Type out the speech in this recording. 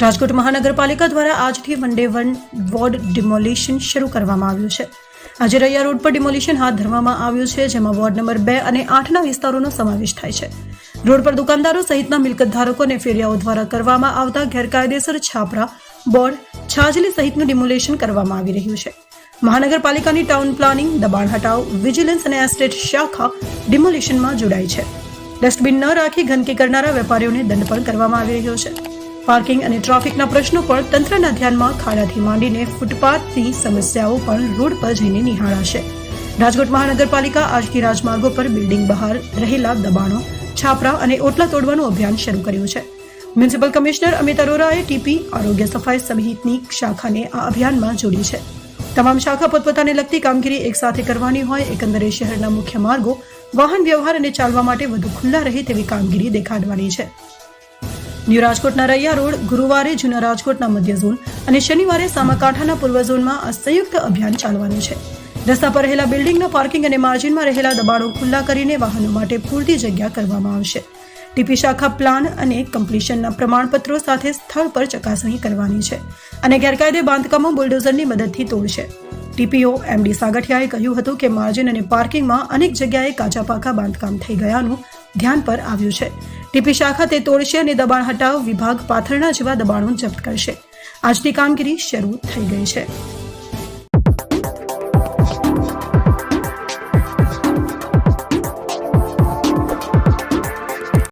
રાજકોટ મહાનગરપાલિકા દ્વારા આજથી one day one ward demolition શરૂ કરવામાં આવ્યું છે. આજે રૈયા રોડ પર ડિમોલિશન હાથ ધરવામાં આવ્યું છે, જેમાં વોર્ડ નંબર બે અને આઠના વિસ્તારોનો સમાવેશ થાય છે. રોડ પર દુકાનદારો સહિતના મિલકત ધારકોને ફેરિયાઓ દ્વારા કરવામાં આવતા ગેરકાયદેસર છાપરા, બોર્ડ, છાજલી સહિતનું ડિમોલેશન કરવામાં આવી રહ્યું છે. મહાનગરપાલિકાની ટાઉન પ્લાનિંગ દબાણ હટાવ વિજિલન્સ અને એસ્ટેટ શાખા ડિમોલિશનમાં જોડાઈ છે. ડસ્ટબિન ન રાખી ગંદકી કરનારા વેપારીઓને દંડ પણ કરવામાં આવી રહ્યો છે. પાર્કિંગ અને ટ્રાફિકના પ્રશ્નો પણ તંત્રના ધ્યાનમાં ખાડાથી માંડીને ફૂટપાથની સમસ્યાઓ પણ રોડ પર જઈને નિહાળાશે. રાજકોટ મહાનગરપાલિકા આજથી રાજમાર્ગો પર બિલ્ડિંગ બહાર રહેલા દબાણો, છાપરા અને ઓટલા તોડવાનું અભિયાન શરૂ કર્યું છે. મ્યુનિસિપલ કમિશનર અમિત અરોરાએ ટીપી આરોગ્ય સફાઈ સહિતની શાખાને આ અભિયાનમાં જોડી છે. તમામ શાખા પોતપોતાને લગતી કામગીરી એકસાથે કરવાની હોય, એકંદરે શહેરના મુખ્ય માર્ગો, વાહન વ્યવહાર અને ચાલવા માટે વધુ ખુલ્લા રહે તેવી કામગીરી દેખાડવાની છે. ન્યૂ રાજકોટના રૈયા રોડ, ગુરુવારે જૂના રાજકોટના મધ્ય ઝોન અને શનિવારે સામાકાંઠાના પૂર્વ ઝોનમાં આ સંયુક્ત અભિયાન ચાલવાનું છે. રસ્તા પર રહેલા બિલ્ડિંગના પાર્કિંગ અને માર્જિનમાં રહેલા દબાણો ખુલ્લા કરીને વાહનો માટે પૂરતી જગ્યા કરવામાં આવશે. ટીપી શાખા પ્લાન અને કમ્પ્લીશનના પ્રમાણપત્રો સાથે સ્થળ પર ચકાસણી કરવાની છે અને ગેરકાયદે બાંધકામો બુલડોઝરની મદદથી તોડશે. ટીપીઓ એમડી સાગઠિયાએ કહ્યું હતું કે માર્જિન અને પાર્કિંગમાં અનેક જગ્યાએ કાચા પાકા બાંધકામ થઈ ગયાનું ધ્યાન પર આવ્યું છે. ટીપી શાખા તે તોડશે અને દબાણ હટાવ વિભાગ પાથરણા જેવા દબાણો જપ્ત કરશે. આજની કામગીરી શરૂ થઈ ગઈ છે.